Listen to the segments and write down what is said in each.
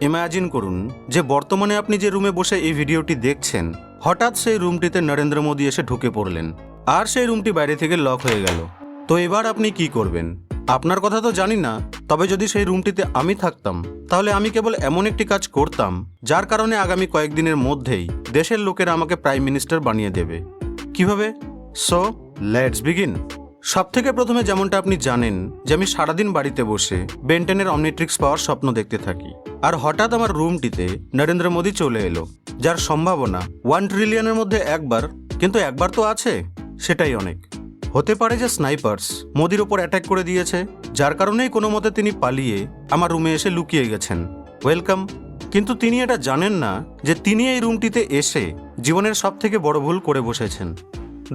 Imagine করুন যে বর্তমানে আপনি যে রুমে বসে এই ভিডিওটি দেখছেন, হঠাৎ সেই রুমটিতে নরেন্দ্র মোদী এসে ঢুকে পড়লেন আর সেই রুমটি বাইরে থেকে লক হয়ে গেল। তো এবার আপনি কি করবেন? আপনার কথা তো জানি না, তবে যদি সেই রুমটিতে আমি থাকতাম, তাহলে আমি কেবল এমন একটি কাজ করতাম, যার কারণে আগামী কয়েকদিনের মধ্যেই দেশের লোকেরা আমাকে প্রাইম মিনিস্টার বানিয়ে দেবে। কীভাবে? সো লেটস বিগিন সব থেকে প্রথমে যেমনটা আপনি জানেন যে আমি সারাদিন বাড়িতে বসে বেন্টেনের অমনিট্রিক্স পাওয়ার স্বপ্ন দেখতে থাকি। আর হঠাৎ আমার রুমটিতে নরেন্দ্র মোদী চলে এলো, যার সম্ভাবনা ওয়ান ট্রিলিয়নের মধ্যে একবার, কিন্তু একবার তো আছে, সেটাই অনেক। হতে পারে যে স্নাইপার্স মোদির ওপর অ্যাটাক করে দিয়েছে, যার কারণেই কোনো মতে তিনি পালিয়ে আমার রুমে এসে লুকিয়ে গেছেন। ওয়েলকাম কিন্তু তিনি এটা জানেন না যে তিনি এই রুমটিতে এসে জীবনের সব থেকে বড় ভুল করে বসেছেন।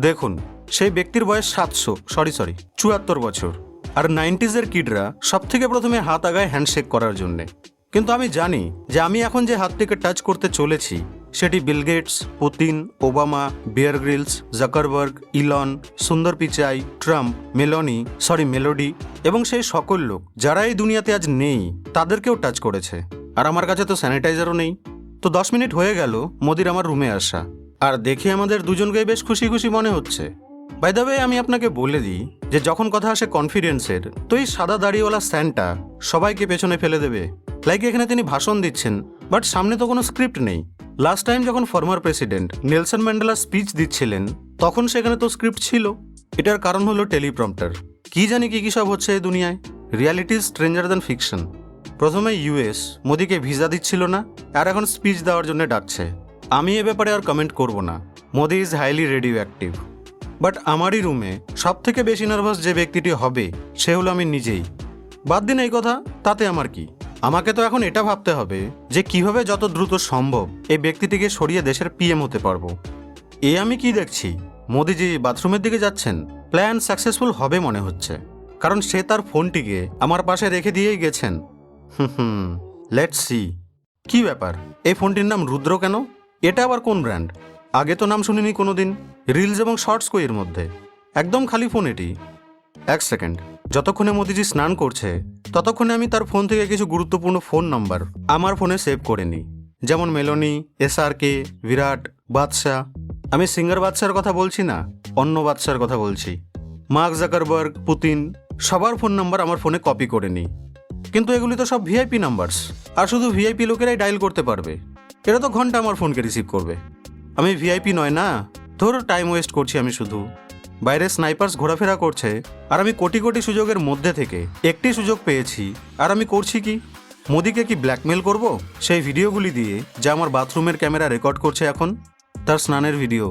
দেখুন সেই ব্যক্তির বয়স সাতশো সরি সরি চুয়াত্তর বছর। আর নাইনটিজের কিডরা সব থেকে প্রথমে হাত আগায় হ্যান্ডশেক করার জন্যে। কিন্তু আমি জানি যে আমি এখন যে হাতটিকে টাচ করতে চলেছি, সেটি Bill Gates, Putin, Obama, Bear Grylls, Zuckerberg, Elon, Sundar Pichai, Trump, Meloni sorry Melodi এবং সেই সকল লোক, যারা এই দুনিয়াতে আজ নেই, তাদেরকেও টাচ করেছে। আর আমার কাছে তো স্যানিটাইজারও নেই। তো দশ মিনিট হয়ে গেল মোদির আমার রুমে আসা। আর দেখে আমাদের দুজনকেই বেশ খুশি খুশি মনে হচ্ছে। বাই দ্য আমি আপনাকে বলে দিই যে যখন কথা আসে কনফিডেন্সের তো এই সাদা দাড়িওয়ালা স্যান্টা সবাইকে পেছনে ফেলে দেবে। লাইক এখানে তিনি ভাষণ দিচ্ছেন বাট সামনে তো কোনো স্ক্রিপ্ট নেই। লাস্ট টাইম যখন former president Nelson Mandela speech দিচ্ছিলেন, তখন সেখানে তো স্ক্রিপ্ট ছিল। এটার কারণ হলো টেলিপ্রম্পটার কি জানি কি কী সব হচ্ছে এই দুনিয়ায়? রিয়ালিটি স্ট্রেঞ্জার দ্যান ফিকশন প্রথমে ইউএস মোদিকে ভিসা দিচ্ছিল না, আর এখন স্পিচ দেওয়ার জন্য ডাকছে। আমি এ ব্যাপারে আর কমেন্ট করব না। Modi is highly radioactive but আমারই রুমে সব থেকে বেশি নার্ভাস যে ব্যক্তিটি হবে, সে হলো আমি নিজেই। বাদ দিন এই কথা, তাতে আমার কি? আমাকে তো এখন এটা ভাবতে হবে যে কীভাবে যত দ্রুত সম্ভব এই ব্যক্তিটিকে সরিয়ে দেশের পিএম হতে পারব। এ আমি কি দেখছি? মোদিজি বাথরুমের দিকে যাচ্ছেন? প্ল্যান সাকসেসফুল হবে মনে হচ্ছে। কারণ সে তার ফোনটিকে আমার পাশে রেখে দিয়েই গেছেন। হুম লেটস সি কি ব্যাপার? এই ফোনটির নাম রুদ্র কেন? এটা আবার কোন ব্র্যান্ড আগে তো নাম শুনিনি কোনোদিন। রিলস এবং শর্টস কই এর মধ্যে? একদম খালি ফোন এটি। এক সেকেন্ড। যতক্ষণে মোদিজি স্নান করছে, ততক্ষণে আমি তার ফোন থেকে কিছু গুরুত্বপূর্ণ ফোন নাম্বার আমার ফোনে সেভ করে নিই। যেমন মেলোনি কে বিরাট, বাদশাহ। আমি সিঙ্গার বাদশার কথা বলছি না, অন্য বাদশার কথা বলছি। মার্ক জাকারবার্গ, পুতিন, সবার ফোন নাম্বার আমার ফোনে কপি করে নিই। কিন্তু এগুলি তো সব ভিআইপি নাম্বারস, আর শুধু ভিআইপি লোকেরাই ডায়াল করতে পারবে। এরা তো ঘণ্টা আমার ফোনকে রিসিভ করবে। আমি ভিআইপি নয় না। ধরো টাইম ওয়েস্ট করছি আমি শুধু। বাইরে স্নাইপার্স ঘোরাফেরা করছে, আর আমি কোটি কোটি সুযোগের মধ্যে থেকে একটি সুযোগ পেয়েছি। আর আমি করছি কি? মোদিকে কি ব্ল্যাকমেল করব? সেই ভিডিওগুলি দিয়ে যা আমার বাথরুমের ক্যামেরা রেকর্ড করছে এখন, তার স্নানের ভিডিও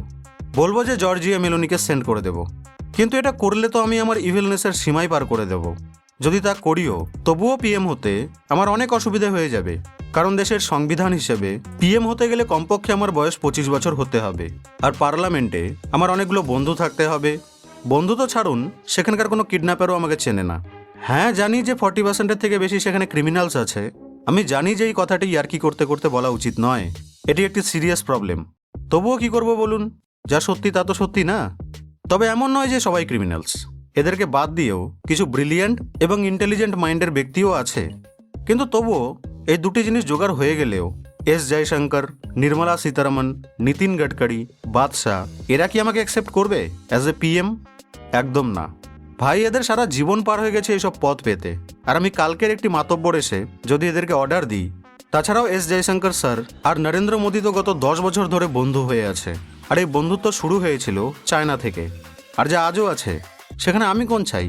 বলব যে জর্জিয়া মেলোনিকে সেন্ড করে দেব। কিন্তু এটা করলে তো আমি আমার ইভিলনেসের সীমাই পার করে দেব। যদি তা করিও, তবুও পিএম হতে আমার অনেক অসুবিধা হয়ে যাবে। কারণ দেশের সংবিধান হিসেবে পিএম হতে গেলে কমপক্ষে আমার বয়স পঁচিশ বছর হতে হবে। আর পার্লামেন্টে আমার অনেকগুলো বন্ধু থাকতে হবে। বন্ধু তো ছাড়ুন, সেখানকার কোনো কিডন্যাপারও আমাকে চেনে না। হ্যাঁ জানি যে ফর্টি পার্সেন্টের থেকে বেশি সেখানে ক্রিমিনালস আছে। আমি জানি যে এই কথাটি ইয়ার্কি করতে করতে বলা উচিত নয়। এটি একটি সিরিয়াস প্রবলেম তবুও কি করব বলুন? যা সত্যি তা তো সত্যি না। তবে এমন নয় যে সবাই ক্রিমিনালস এদেরকে বাদ দিয়েও কিছু ব্রিলিয়ান্ট এবং ইন্টেলিজেন্ট মাইন্ডের ব্যক্তিও আছে। কিন্তু তবুও এই দুটি জিনিস জোগাড় হয়ে গেলেও এস জয়শঙ্কর, নির্মলা সীতারামন, নীতিন গডকরি, বাদশাহ, এরা কি আমাকে অ্যাকসেপ্ট করবে অ্যাজ এ পিএম একদম না। ভাই, এদের সারা জীবন পার হয়ে গেছে এইসব পথ পেতে। আর আমি কালকের একটি মাতব্বর এসে যদি এদেরকে অর্ডার দিই, তাছাড়াও এস জয়শঙ্কর স্যার আর নরেন্দ্র মোদী তো গত দশ বছর ধরে বন্ধু হয়ে আছে। আর এই বন্ধুত্ব শুরু হয়েছিল চায়না থেকে। আর যা আজও আছে সেখানে আমি কোন চাই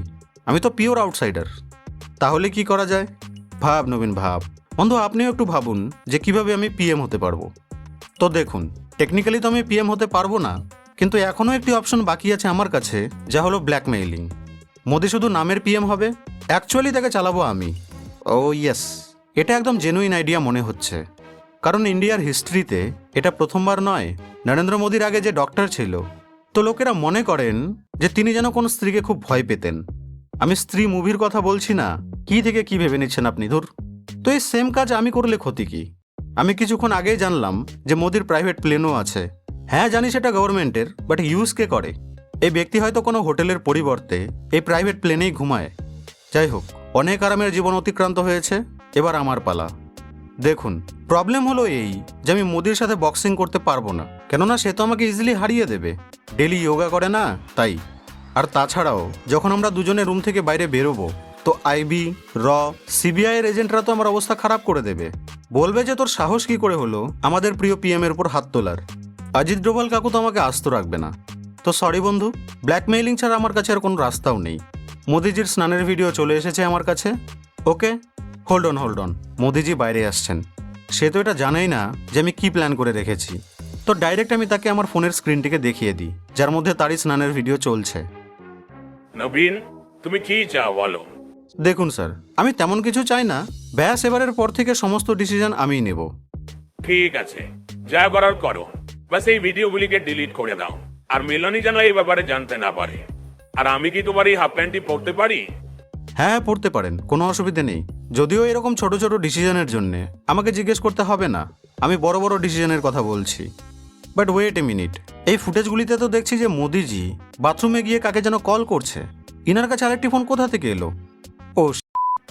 আমি তো পিওর আউটসাইডার তাহলে কি করা যায়? ভাব নবীন, ভাব। বন্ধু, আপনিও একটু ভাবুন যে কীভাবে আমি পিএম হতে পারব। তো দেখুন টেকনিক্যালি তো আমি পিএম হতে পারব না, কিন্তু এখনও একটি অপশন বাকি আছে আমার কাছে, যা হলো ব্ল্যাকমেইলিং মোদি শুধু নামের পিএম হবে? অ্যাকচুয়ালি তাকে চালাবো আমি। ও ইয়েস এটা একদম জেনুইন আইডিয়া মনে হচ্ছে। কারণ ইন্ডিয়ার হিস্ট্রিতে এটা প্রথমবার নয়। নরেন্দ্র মোদীর আগে যে ডক্টর ছিল, তো লোকেরা মনে করেন যে তিনি যেন কোনো স্ত্রীকে খুব ভয় পেতেন। আমি স্ত্রী মুভির কথা বলছি না। কি থেকে কি ভেবে নিচ্ছেন আপনি? ধুর। তো এই সেম কাজ আমি করলে ক্ষতি কি? আমি কিছুক্ষণ আগেই জানলাম যে মোদির প্রাইভেট প্লেনও আছে। হ্যাঁ জানি সেটা গভর্নমেন্টের, বাট ইউজ কে করে। এই ব্যক্তি হয়তো কোনো হোটেলের পরিবর্তে এই প্রাইভেট প্লেনেই ঘুমায়। যাই হোক, অনেক আরামের জীবন অতিক্রান্ত হয়েছে। এবার আমার পালা। দেখুন, প্রবলেম হলো এই যে আমি মোদির সাথে বক্সিং করতে পারব না। কেননা সে তো আমাকে ইজিলি হারিয়ে দেবে। ডেলি যোগা করে না, তাই। আর তাছাড়াও, যখন আমরা দুজনে রুম থেকে বাইরে বেরোবো, তো আইবি র সিবিআই এর এজেন্টরা তো আমার অবস্থা খারাপ করে দেবে। বলবে যে তোর সাহস কি করে হলো? আমাদের প্রিয় পিএম এর উপর হাত তোলার। অজিত ডোভাল কাকু তো আমাকে আস্ত রাখবে না। তো সরি বন্ধু ব্ল্যাকমেইলিং ছাড়া আমার কাছে আর কোনো রাস্তাও নেই। মোদিজির স্নানের ভিডিও চলে এসেছে আমার কাছে। Okay hold on hold on Modiji বাইরে আসছেন। সে তো এটা জানেই না যে আমি কি প্ল্যান করে রেখেছি। তো ডাইরেক্ট আমি তাকে আমার ফোনের স্ক্রিনটিকে দেখিয়ে দিই যার মধ্যে তারই স্নানের ভিডিও চলছে। নবীন তুমি কি চাও বলো? দেখুন স্যার আমি তেমন কিছু চাই না। ব্যাস এবারের পর থেকে সমস্ত ডিসিশন আমিই নেব। ঠিক আছে যা করার করো। বাস এই ভিডিওগুলিকে ডিলিট করে দাও। আর মিলনই যেন এই ব্যাপারে জানতে না পারে। আর আমি কি তোমার এই হাফ প্যান্টটি পরতে পারি? হ্যাঁ পড়তে পারেন কোনো অসুবিধে নেই। যদিও এরকম ছোট ছোট ডিসিশনের জন্য। আমাকে জিজ্ঞেস করতে হবে না। আমি বড় বড় ডিসিশনের কথা বলছি। But wait a minute. এই ফুটেজগুলিতে তো দেখছি যে মোদিজি বাথরুমে গিয়ে কাকে যেন কল করছে। ইনার কাছে আরেকটি ফোন কোথা থেকে এলো? ও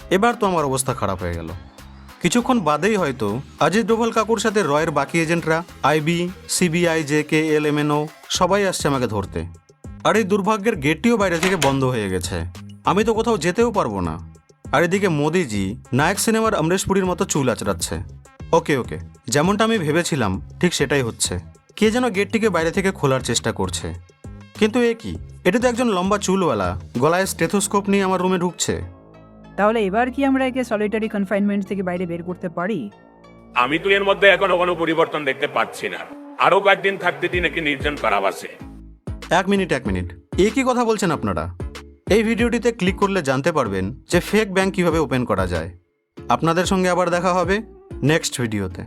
এবার তো আমার অবস্থা খারাপ হয়ে গেল। কিছুক্ষণ বাদেই হয়তো অজিত ডোভাল কাকুর সাথে রয়ের বাকি এজেন্টরা IB CBI J K, L M N O সবাই আসছে আমাকে ধরতে। আর এই দুর্ভাগ্যের গেটটিও বাইরে থেকে বন্ধ হয়ে গেছে। আমি তো কোথাও যেতেও পারব না। আর এদিকে মোদিজি নায়ক সিনেমার অমরেশ পুরীর মতো চুল আচড়াচ্ছে। ওকে ওকে, যেমনটা আমি ভেবেছিলাম, ঠিক সেটাই হচ্ছে। কে যেন গেটটিকে বাইরে থেকে খোলার চেষ্টা করছে। কিন্তু এ কি? এটা তো একজন লম্বা চুলওয়ালা। গলায় স্টেথোস্কোপ নিয়ে আমার রুমে ঢুকছে। তাহলে এবার কি আমরা একে সলিটারি কনফাইনমেন্ট থেকে বাইরে বের করতে পারি? আমি তো এর মধ্যে এখনও কোনো পরিবর্তন দেখতে পাচ্ছি না। আরও কয়েকদিন থাকতে দিন একে নির্জন কারাবাসে। এক মিনিট এক মিনিট। এ কি কথা বলছেন আপনারা? এই ভিডিওটিতে ক্লিক করলে জানতে পারবেন যে ফেক ব্যাংক কীভাবে ওপেন করা যায়। আপনাদের সঙ্গে আবার দেখা হবে নেক্সট ভিডিওতে